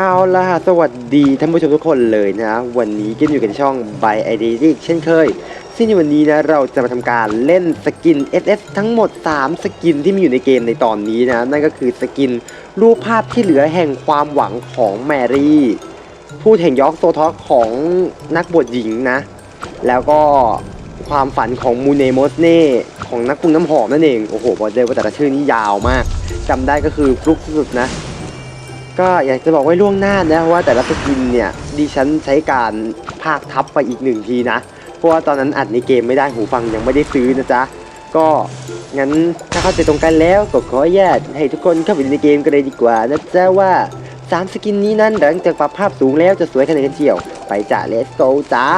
เอาล่ะสวัสดีท่านผู้ชมทุกคนเลยนะ วันนี้ก็อยู่กันช่อง by ID อีกเช่นเคย ซึ่งในวันนี้นะเราจะมาทำการเล่นสกิน SS ทั้งหมด 3 สกินที่มีอยู่ในเกมในตอนนี้นะ นั่นก็คือสกินรูปภาพที่เหลือแห่งความหวังของแมรี่ผู้แห่งยอกโซทอกของนักบวชหญิงนะ แล้วก็ความฝันของมูเนโมสเน่ของนักปรุงน้ำหอมนั่นเอง โอ้โหบอกเลยว่าแต่ละชื่อนี้ยาวมากจำได้ก็คือฟลุกสุดๆนะ ก็อยากจะบอกไว้ล่วงหน้านะว่าแต่ละสกินเนี่ยดิฉันใช้การภาคทับไปอีกหนึ่งทีนะ เพราะว่าตอนนั้นอัดในเกมไม่ได้หูฟังยังไม่ได้ซื้อนะจ๊ะ ก็งั้นถ้าเข้าใจตรงกันแล้วก็ขออนุญาตให้ทุกคนเข้าไปในเกมกันเลยดีกว่านะจ๊ะว่าสามสกินนี้นั้นหลังจากปรับภาพสูงแล้วจะสวยขนาดกันเชียว ไปจ้ะ let's go จ้า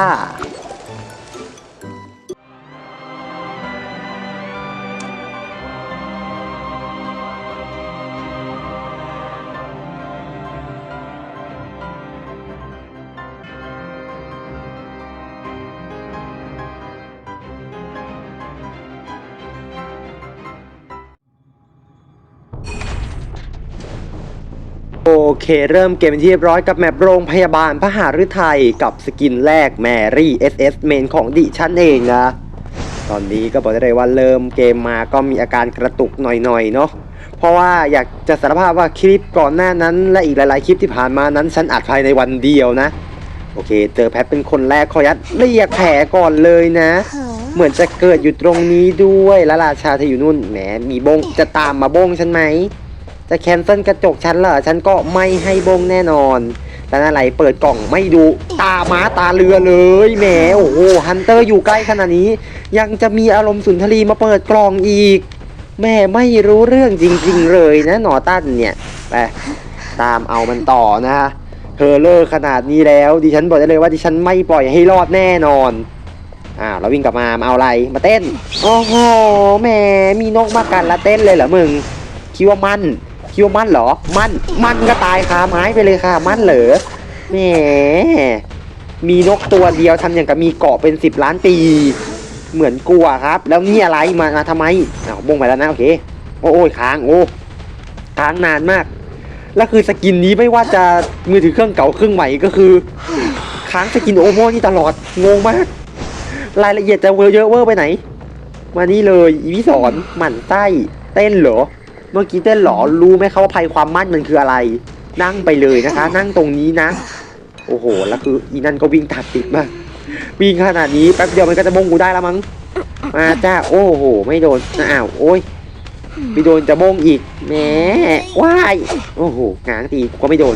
เค เริ่มเกมเป็นที่เรียบร้อยกับแมปโรงพยาบาลพระหฤทัยกับสกินแรกแมรี่ SS เมนของดิฉันเองนะ ตอนนี้ก็บอกได้เลยว่าเริ่มเกมมาก็มีอาการกระตุกหน่อยๆเนาะเพราะว่าอยากจะสารภาพว่าคลิปก่อนหน้านั้น และอีกหลายๆคลิปที่ผ่านมานั้นฉันอัดภายในวันเดียวนะ โอเค เจอแพทเป็นคนแรกขอยัดเรียกแผลก่อนเลยนะ เหมือนจะเกิดอยู่ตรงนี้ด้วยแล้วราชาเธออยู่นู่นแหมมีบงจะตามมาบงฉันไหม จะแคนเซิลกระจกฉันเหรอฉันก็ไม่ให้บงแน่นอน แต่นั่นอะไรเปิดกล่องไม่ดู ตาม้าตาเรือเลยแหมโอ้โหฮันเตอร์อยู่ใกล้ขนาดนี้ ยังจะมีอารมณ์สุนทรีมาเปิดกล่องอีก แม่ไม่รู้เรื่องจริงๆเลยนะหนอตันเนี่ยไปตามเอามันต่อนะฮะเธอเลิกขนาดนี้แล้ว ดิฉันบอกได้เลยว่าดิฉันไม่ปล่อยให้รอดแน่นอนอ่าเราวิ่งกลับมามาเอาอะไรมาเต้น โอ้โหแหมมีนกมากันละเต้นเลยเหรอมึงคิดว่ามัน คิดว่ามั่นเหรอ มั่น มั่นก็ตายคาไม้ไปเลยค่ะ มั่นเหรอแหมมีนกตัวเดียวทำอย่างกับมีเกาะเป็นสิบล้านปี เหมือนกลัวครับ แล้วนี่อะไรมามาทำไมอ้าวบงไปแล้วนะโอเค โอ้ยค้างโอ้ค้างนานมาก แล้วคือสกินนี้ไม่ว่าจะมือถือเครื่องเก่าเครื่องใหม่ก็คือ ค้างสกินโอโมนี่ตลอดงงมาก รายละเอียดจะเวอร์เยอะเวอร์ไปไหน มานี่เลยอีพี่สอนหมั่นไส้เต้นเหรอ เมื่อกี้เต้นหรอรู้ไหมเขาว่าภัยความมั่นมันคืออะไร นั่งไปเลยนะคะ นั่งตรงนี้นะ โอ้โห แล้วคืออีนั่นก็วิ่งตัดติดมากวิ่งขนาดนี้แป๊บเดียวมันก็จะบงกูได้แล้วมั้ง มาจ้า โอ้โห ไม่โดนอ้าว โอ้ยไปโดนจะบงอีก แหมว้าย โอ้โหงางตีกูก็ไม่โดน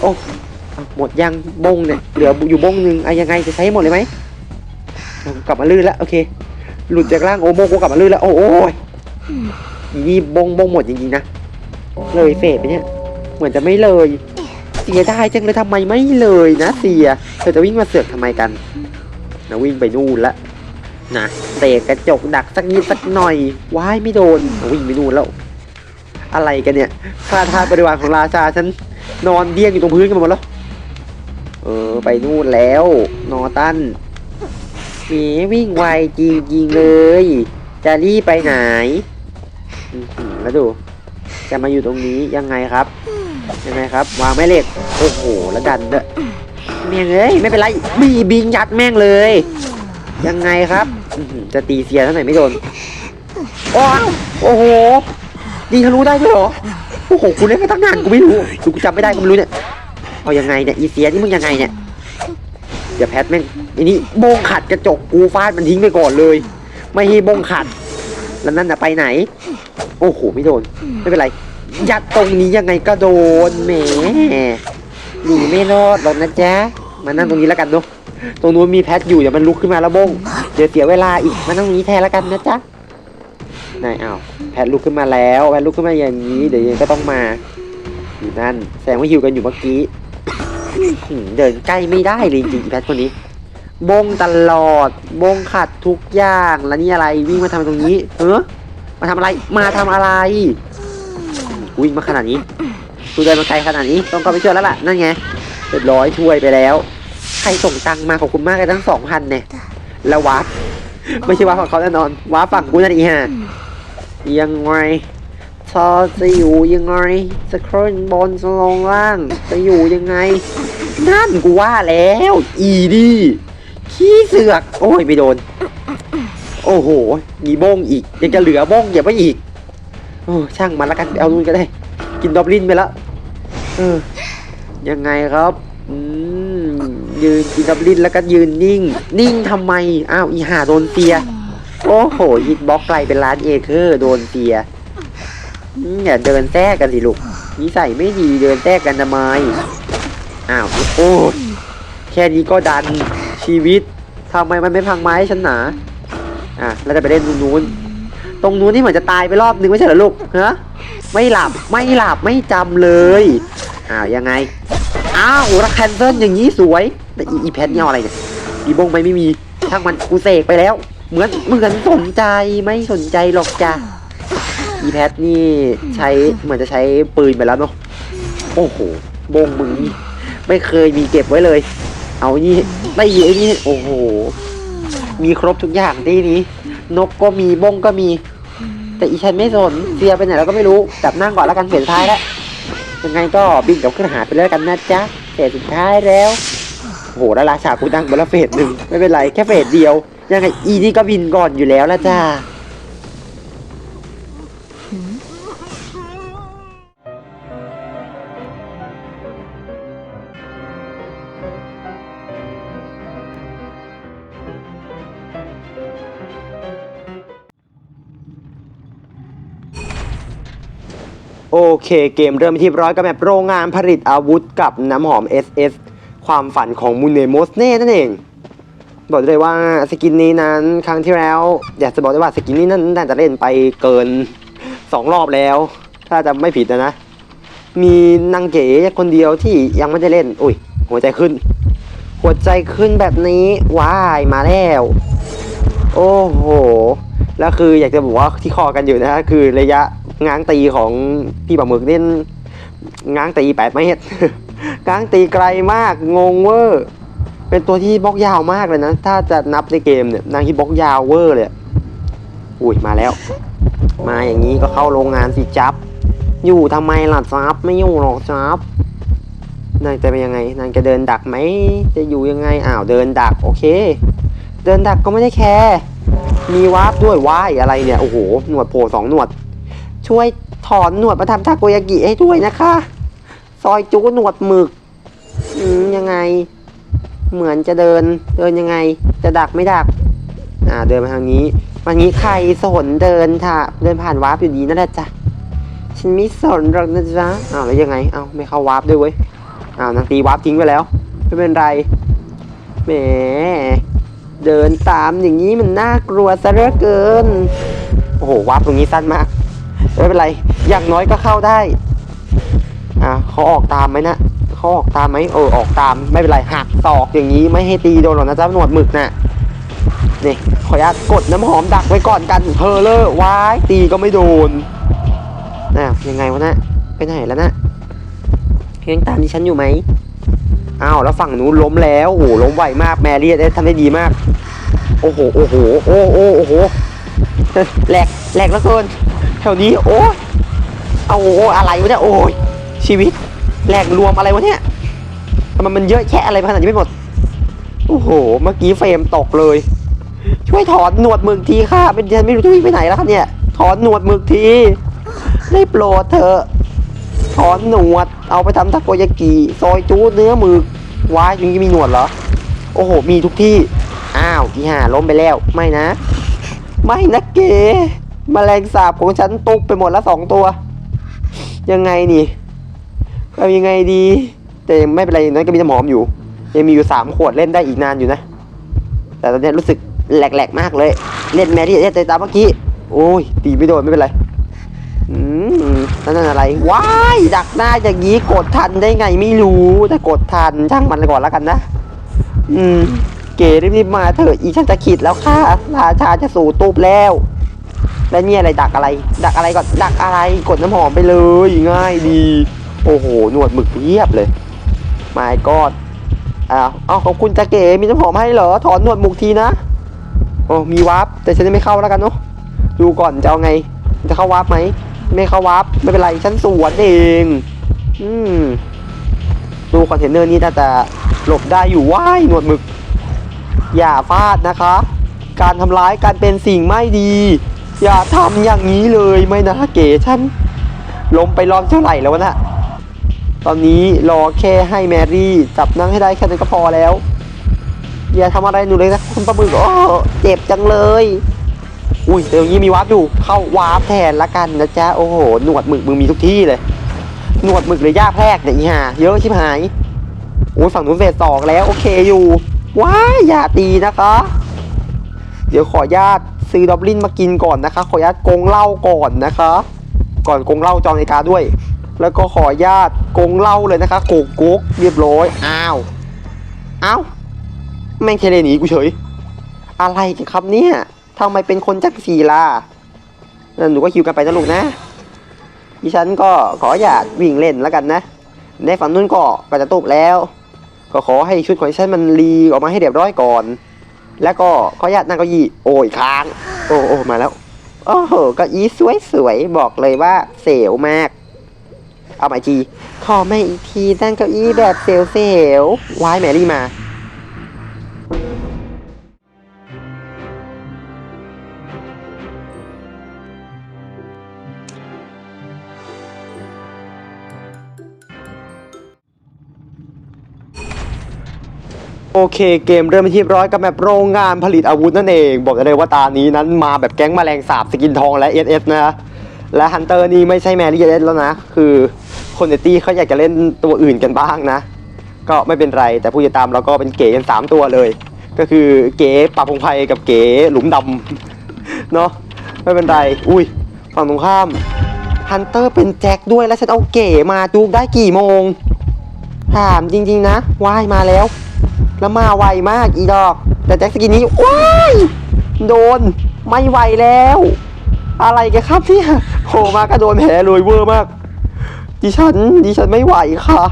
โอ้หมดยังบงเนี่ย เหลืออยู่บงหนึ่งอะยังไงจะใช้หมดเลยไหม กลับมาลื่นแล้ว โอเค หลุดจากร่างโอโมกูกลับมาลื่นแล้ว โอ้โอ้ย นี่บงบงหมดจริงๆนะ เลยเฟดไปเนี่ย เหมือนจะไม่เลย เสียดายจังเลยทำไมไม่เลยนะเสีย เธอจะวิ่งมาเสือกทำไมกันนะวิ่งไปนู่นละนะเตะกระจกดักสักนิดสักหน่อยว้ายไม่โดนวิ่งไปนู่นแล้ว อะไรกันเนี่ยข้าทาสบริวารของราชาฉันนอนเดี้ยงอยู่ตรงพื้นกันหมดแล้ว เออไปนู่นแล้ว นอตันหมีวิ่งไวจริงๆเลย จะรีบไปไหน อื้อหือแล้วดู จะมาอยู่ตรงนี้ยังไงครับ ยังไงครับ วางแม่เหล็ก โอ้โห แล้วดันเด้อแม่งเอ้ยไม่เป็นไรมีบิงยัดแม่งเลย ยังไงครับ อื้อหือจะตีเสียเท่าไหร่ไม่โดนโอ้าวโอ้โหดีทะลุได้ด้วยเหรอ โอ้โหกูเล่นมาตั้งนานกูไม่รู้กูจำไม่ได้กูไม่รู้เนี่ย เอายังไงเนี่ยอีเสียนี่มึงยังไงเนี่ย เดี๋ยวแพทแม่งอันนี้โบงขัดกระจกกูฟาดมันทิ้งไปก่อนเลย ไม่ให้โบงขัด แล้วนั่นน่ะไปไหน โอ้โหไม่โดน ไม่เป็นไร ยัดตรงนี้ยังไงก็โดนแหมหนีไม่รอดหรอกนะจ๊ะ มานั่งตรงนี้แล้วกันเนาะ ตรงนู้นมีแพทอยู่เดี๋ยวมันลุกขึ้นมาแล้วโบง เดี๋ยวเสียเวลาอีก มานั่งตรงนี้แทนแล้วกันนะจ๊ะนายอ้าวแพทลุกขึ้นมาแล้วแพทลุกขึ้นมาอย่างนี้ เดี๋ยวยังก็ต้องมา อยู่นั่น แสดงว่าหิวกันอยู่เมื่อกี้หืมเดินใกล้ไม่ได้เลยจริงๆอีแพทคนนี้ บงตลอด บงขัดทุกอย่างแล้วนี่อะไรวิ่งมาทำตรงนี้เออมาทำอะไรมาทำอะไรวิ่งมาขนาดนี้กูเดินมาไกลขนาดนี้ต้องเข้าไปช่วยแล้วล่ะนั่นไงเรียบร้อยช่วยไปแล้ว ใครส่งตังค์มาขอบคุณมากเลยทั้งสองพันเนี่ยแล้ววัดไม่ใช่วัดของเขาแน่นอนวัดฝั่งกูนั่นเอีฮะยังไงเธอจะอยู่ยังไงจะขึ้นบนจะลงล่างจะอยู่ยังไง นั่นกูว่าแล้ว อีดี ขี้เสือก โอ้ยไม่โดน โอ้โหมีบ้งอีก ยังจะเหลือบ้งอย่าไปอีก โอ้ช่างมันละกันเอานู่นก็ได้ กินดอบลินไปแล้วเออ ยังไงครับอืมยืนกินดอบลินแล้วก็ยืนนิ่ง นิ่งทำไม อ้าวอีห่าโดนเตีย โอ้โหฮิตบล็อกไกลเป็นล้านเอเคอร์โดนเตียอย่าเดินแทรกกันสิลูกนิสัยไม่ดีเดินแทรกกันทำไมอ้าวโอ้แค่นี้ก็ดัน ชีวิตทำไมมันไม่พังไม้ให้ฉันหนา อะเราจะไปเล่นตรงนู้น ตรงนู้นที่เหมือนจะตายไปรอบนึงไม่ใช่เหรอลูกฮะไม่หลับไม่หลับไม่จำเลยอ้าวยังไงอ้าวแล้วแคนเซิลอย่างนี้สวย แต่อีอีแพทนี่เอะไรเนี่ยอีบงไปไม่มีช่างมันกูเสกไปแล้ว เหมือนเหมือนสนใจไม่สนใจหรอกจ้ะอีแพทนี่ใช้เหมือนจะใช้ปืนไปแล้วเนาะโอ้โหบงมึงไม่เคยมีเก็บไว้เลย เอานี่ไม่ไอ้นี่โอ้โห มีครบทุกอย่างที่นี้ นกก็มีบงก็มี แต่อีฉันไม่สนเสียไปไหนแล้วก็ไม่รู้จับนั่งก่อนแล้วกันเสสุดท้ายแล้วยังไงก็บินกับเครื่องหาไปแล้วกันนะจ๊ะเฟสสุดท้ายแล้วโอ้โหแล้วราชากูดังไปแล้วเฟสหนึ่งไม่เป็นไรแค่เฟสเดียว ยังไงอีนี่ก็บินก่อนอยู่แล้วละจ้า โอเคเกมเริ่มที่ร้อยกับแบบโรงงานผลิตอาวุธกับน้ำหอม SS ความฝันของมูเนโมสเน่นั่นเอง บอกเลยว่าสกินนี้นั้นครั้งที่แล้ว อยากจะบอกได้ว่าสกินนี้นั้นน่าจะเล่นไปเกิน 2 รอบแล้ว ถ้าจะไม่ผิดนะนะ มีนางเก๋คนเดียวที่ยังไม่ได้เล่น อุ้ย หัวใจขึ้น หัวใจขึ้นแบบนี้ว้ายมาแล้ว โอ้โหแล้วคืออยากจะบอกว่าที่คอกันอยู่นะคือระยะ ง้างตีของพี่ปลาหมึกเล่นง้างตีแปดเมตรง้างตีไกลมากงงเวอร์เป็นตัวที่บล็อกยาวมากเลยนะ ถ้าจะนับในเกมเนี่ยนางที่บล็อกยาวเวอร์เลยอุ้ยมาแล้ว มาอย่างนี้ก็เข้าโรงงานสิจับ อยู่ทำไมล่ะจับไม่อยู่หรอกจับนางจะเป็นยังไงนางจะเดินดักไหมจะอยู่ยังไงอ้าวเดินดักโอเค เดินดักก็ไม่ได้แคร์มีวาร์ปด้วยว้ายอะไรเนี่ยโอ้โหหนวดโผล่สองหนวด ช่วยถอนหนวดมาทำทาโกยากิให้ด้วยนะคะ ซอยจุหนวดหมึกอืมยังไง เหมือนจะเดิน เดินยังไง จะดักไม่ดัก อ่า เดินมาทางนี้ วันนี้ใครสนเดินค่ะ เดินผ่านวาร์ปอยู่ดีนั่นแหละจ้ะฉันไม่สนหรอกนะจ๊ะอ้าวแล้วยังไงเอ้าไม่เข้าวาร์ปด้วยเว้ยอ้าวนางตีวาร์ปทิ้งไปแล้ว ไม่เป็นไรแหมเดินตามอย่างนี้มันน่ากลัวซะเหลือเกิน โอ้โหวาร์ปตรงนี้สั้นมาก ไม่เป็นไร อย่างน้อยก็เข้าได้ อะเขาออกตามไหมนะเขาออกตามไหมเออออกตามไม่เป็นไรหักศอกอย่างนี้ไม่ให้ตีโดนหรอกนะจ๊ะหนวดหมึกน่ะนี่ขออนุญาตกดน้ำหอมดักไว้ก่อนกันเพอเลอร์วายตีก็ไม่โดนน่ะยังไงวะนะไปไหนแล้วนะยังตามที่ฉันอยู่ไหมอ้าวแล้วฝั่งนู้นล้มแล้วโอ้โหล้มไวมากแมรี่ได้ทำได้ดีมาก โอ้โหโอ้โหโอ้โหโอ้โหแหลกแหลกแล้วเกิน แถวนี้โอ้เอาโอ้อะไรวะเนี่ยโอ้ยชีวิตแหลกรวมอะไรวะเนี่ยทำไมมันเยอะแค่อะไรขนาดนี้ไม่หมดโอ้โห เมื่อกี้เฟรมตกเลย ช่วยถอนหนวดมึกทีค่ะ เป็นฉันไม่รู้จะวิ่งไปไหนแล้วครับเนี่ย ถอนหนวดมึกที ได้โปรดเถอะถอนหนวด เอาไปทำทาโกยากิซอยจูเนื้อมึกว้ายย่างมีหนวดเหรอ โอ้โห มีทุกที่ อ้าวที่ห่าล้มไปแล้ว ไม่นะ ไม่นะเก๋ มแมลงสาบของฉันตุกไปหมดแล้วสองตัว ยังไงนี่เอายังไงดี แต่ยังไม่เป็นไรนั้นก็มีน้ำหอมอยู่ ยังมีอยู่สามขวดเล่นได้อีกนานอยู่นะ แต่ตอนนี้รู้สึกแหลกๆมากเลย เล่นแมรี่เล่นใจตาเมื่อกี้ โอ้ย ตีไม่โดนไม่เป็นไรนั่นอะไร ว้าย ดักหน้าอย่างนี้กดทันได้ไงไม่รู้ แต่กดทันช่างมันก่อนแล้วกันนะ อืม เก๋รีบๆมาเถอะอีฉันจะขีดแล้วค่ะ ราชาจะสู่ตูบแล้ว แล้วเนี่ยอะไรดักอะไร ดักอะไรก่อนดักอะไรกดน้ำหอมไปเลยง่ายดี โอ้โหหนวดหมึกเพียบเลยไม่กอดอ้าวอ้าวขอบคุณจะเก๋มีน้ำหอมให้เหรอถอนหนวดหมึกทีนะโอ้มีวาร์ปแต่ฉันจะไม่เข้าแล้วกันเนาะดูก่อนจะเอาไง จะเข้าวาร์ปไหมไม่เข้าวับไม่เป็นไรฉันสวนเอง อืมดูคอนเทนเนอร์นี้น่าจะหลบได้อยู่ว้ายหนวดหมึก อย่าฟาดนะคะ การทำร้ายการเป็นสิ่งไม่ดี อย่าทำอย่างนี้เลยไม่นะเก๋ฉันล้มไปรอบเท่าไหร่แล้วนะตอนนี้รอแค่ให้แมรี่จับนั่งให้ได้แค่นั้นก็พอแล้ว อย่าทำอะไรหนูเลยนะคุณปลาหมึกโอ้เจ็บจังเลย อุ้ยเดี๋ยวนี้มีวาร์ปอยู่ เข้าวาร์ปแทนละกันนะจ๊ะ โอ้โห หนวดหมึกมึงมีทุกที่เลย หนวดหมึกเลยย่าแพรกเนี่ยอีห่าเยอะชิบหายโอ้ยฝั่งนู้นเฟสสองแล้ว โอเคอยู่ ว้าอย่าตีนะคะ เดี๋ยวขอญาต ซื้อดอบลินมากินก่อนนะคะ ขออนุญาตกงเหล้าก่อนนะคะ ก่อนกงเหล้าจองนาฬิกาด้วย แล้วก็ขออนุญาตกงเหล้าเลยนะคะโกกโกกเรียบร้อยอ้าวอ้าวแม่งเทเลหนีกูเฉย อะไรกันครับเนี่ยทำไมเป็นคนจักสีล่ะนั่นหนูก็คิวกันไปนะลูกนะดิฉันก็ขออย่าตวิ่งเล่นแล้วกันนะ ในฝั่งนู้นก็ก็จะตุบแล้ว ก็ขอให้ชุดของดิฉันมันรีออกมาให้เรียบร้อยก่อน แล้วก็ขออนุญาตนั่งเก้าอี้โอ้ยค้าง โอ้โอ้มาแล้ว โอ้โหเก้าอี้สวยสวยบอกเลยว่าเสียวมาก เอาใหม่ทีขอไม่อีกทีนั่งเก้าอี้แบบเสียวเสียวายแมรี่มา โอเคเกมเริ่มที่ร้อยกับแมปโรงงานผลิตอาวุธนั่นเอง บอกเลยว่าตานี้นั้นมาแบบแก๊งแมลงสาบสกินทองและ SS นะและฮันเตอร์นี่ไม่ใช่แมรี่ SS แล้วนะ คือคนในตี้เขาอยากจะเล่นตัวอื่นกันบ้างนะ ก็ไม่เป็นไรแต่ผู้ติดตามเราก็เป็นเก๋กัน 3 ตัวเลย ก็คือเก๋ปราพงไพกับเก๋หลุมดำเนาะไม่เป็นไร อุ้ยฝั่งตรงข้ามฮันเตอร์เป็นแจ็คด้วยแล้วฉันเอาเก๋มาจูกได้กี่โมงถามจริง ๆ นะว่ายมาแล้ว แล้วมาไวมากอีดอก แต่แจ็คสกินนี้ว้ายโดนไม่ไหวแล้ว อะไรกันครับเนี่ยโผล่มาก็โดนแผลเลยเวอร์มาก ดิฉันดิฉันไม่ไหวค่ะ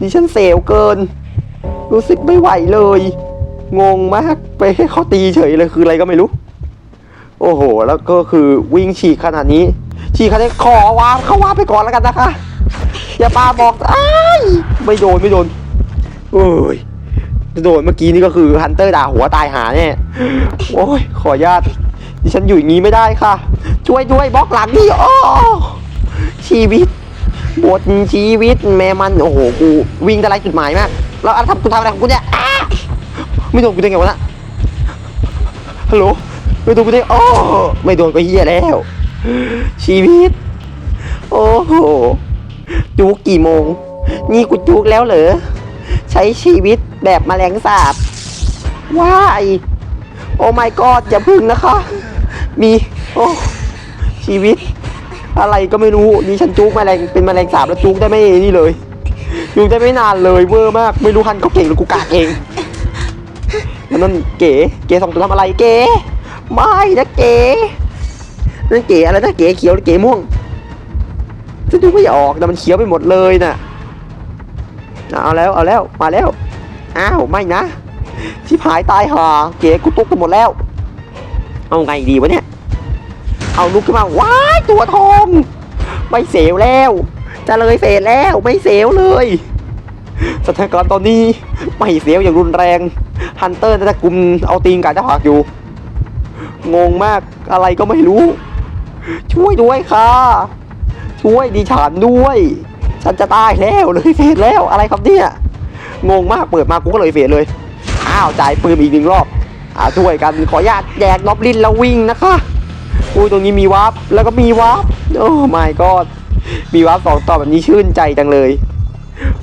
ดิฉันเซลเกิน รู้สึกไม่ไหวเลย งงมากไปให้เขาตีเฉยเลยคืออะไรก็ไม่รู้ โอ้โห แล้วก็คือวิ่งฉีกขนาดนี้ ฉีกขนาดนี้ขอวางเข้าวางไปก่อนแล้วกันนะคะ อย่าปาบอกอ้ายไม่โดนไม่โดนโอ้ย โดนเมื่อกี้นี่ก็คือฮันเตอร์ด่าหัวตายหาเนี่ยโอ้ยขออนุญาตดิฉันอยู่อย่างนี้ไม่ได้ค่ะ ช่วยด้วยบล็อกหลังนี่อ้ชีวิตบทชีวิตแม่มันโอ้โหกูวิ่งได้ไรจุดหมายมากแล้วอะไรทำกูทำอะไรของกูเนี่ยไม่โดนกูได้ไงวะนะฮัลโหลไม่โดนกูได้อ้อไม่โดนก็เฮียแล้ว ชีวิต โอ้โหจุกกี่โมง นี่กูจุกแล้วเหรอ ใช้ชีวิตแบบแมลงสาบว้ายโอ้ my god อย่าพึ่งนะคะ มีโอ้ชีวิต อะไรก็ไม่รู้นี่ฉันจุกแมลงเป็นแมลงสาบแล้วจุกได้ไม่นี่เลยจุกได้ไม่นานเลยเวอร์มากไม่รู้คันเขาเก่งหรือกูกากเองแล้วนั่นเก๋เก๋สองตัวทำอะไรเก๋ไม่นะเก๋นั่นเก๋อะไรนะเก๋เขียวหรือเก๋ม่วงจะดูไม่ออกแต่มันเขียวไปหมดเลยน่ะ เอาแล้วเอาแล้วมาแล้วอ้าวไม่นะชิบหายตายห่าเก๋กูตุกกันหมดแล้ว เอาไงดีวะเนี่ย เอาลุกขึ้นมาว้ายตัวทองไม่เสียวแล้ว จะเลยเฟดแล้วไม่เสียวเลยสถานการณ์ตอนนี้ไม่เสียวอย่างรุนแรงฮันเตอร์จะกลุ่มเอาตีนกัดจะหักอยู่ งงมากอะไรก็ไม่รู้ ช่วยด้วยค่ะ ช่วยดิฉันด้วย ฉันจะตายแล้วเลยเฟสแล้วอะไรครับเนี่ยงงมากเปิดมากูก็เลยเฟสเลย อ้าวจ่ายปืนอีกหนึ่งรอบอ่าช่วยกันขออนุญาตแยกนอบลินแล้ววิ่งนะคะอุ้ยตรงนี้มีวาร์ปแล้วก็มีวาร์ปโอ้ my god มีวาร์ปสองต่อแบบนี้ชื่นใจจังเลย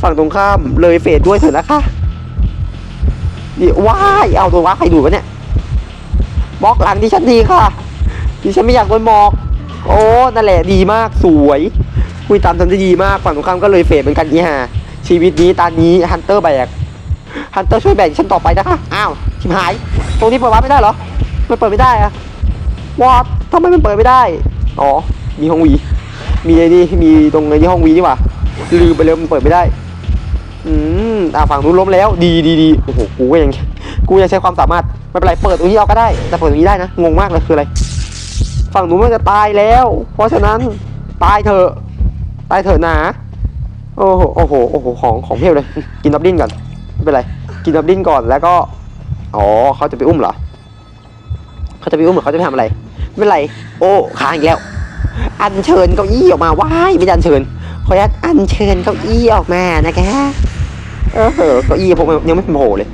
ฝั่งตรงข้ามเลยเฟสด้วยเถอะนะคะนี่ว้ายเอาตัววาร์ปใครดูดวะเนี่ยบล็อกหลังดิฉันดีค่ะดิฉันไม่อยากโดนหมอก โอ้นั่นแหละดีมากสวย คุยตามทันได้ดีมากฝั่งตรงข้ามก็เลยเฟดเหมือนกันอีห่าชีวิตนี้ตอนนี้ฮันเตอร์แบกฮันเตอร์ช่วยแบกฉันต่อไปนะคะอ้าวชิบหาย ตรงนี้เปิดวาร์ปไม่ได้เหรอมันเปิดไม่ได้อะวอดทำไมมันเปิดไม่ได้ อ๋อ มีห้องวี มีไอ้นี่มีตรงไอ้นี่ห้องวีนี่หว่าลืมไปเลยมันเปิดไม่ได้ อืมอ่าฝั่งนู้นล้มแล้ว ดีดีดีโอ้โห กูก็ยัง กูยังใช้ความสามารถ ไม่เป็นไร เปิดตรงนี้เอาก็ได้ แต่เปิดตรงนี้ได้นะ งงมากเลยคืออะไร ฝั่งนู้นมันจะตายแล้ว เพราะฉะนั้นตายเถอะ ตายเถอะนะ โอ้โห โอ้โห โอ้โห ของ ของเพียบเลย กินดับดิ้นก่อน ไม่เป็นไร กินดับดิ้นก่อน แล้วก็ อ๋อ เขาจะไปอุ้มเหรอ เขาจะไปอุ้มหรือเขาจะไปทำอะไร ไม่เป็นไร โอ้ค้างอีกแล้ว อัญเชิญเก้าอี้ออกมา ว้าย ไม่ได้อัญเชิญขออนุญาตอัญเชิญเก้าอี้ออกมานะคะ เออเก้าอี้ผมยังไม่โผล่เลย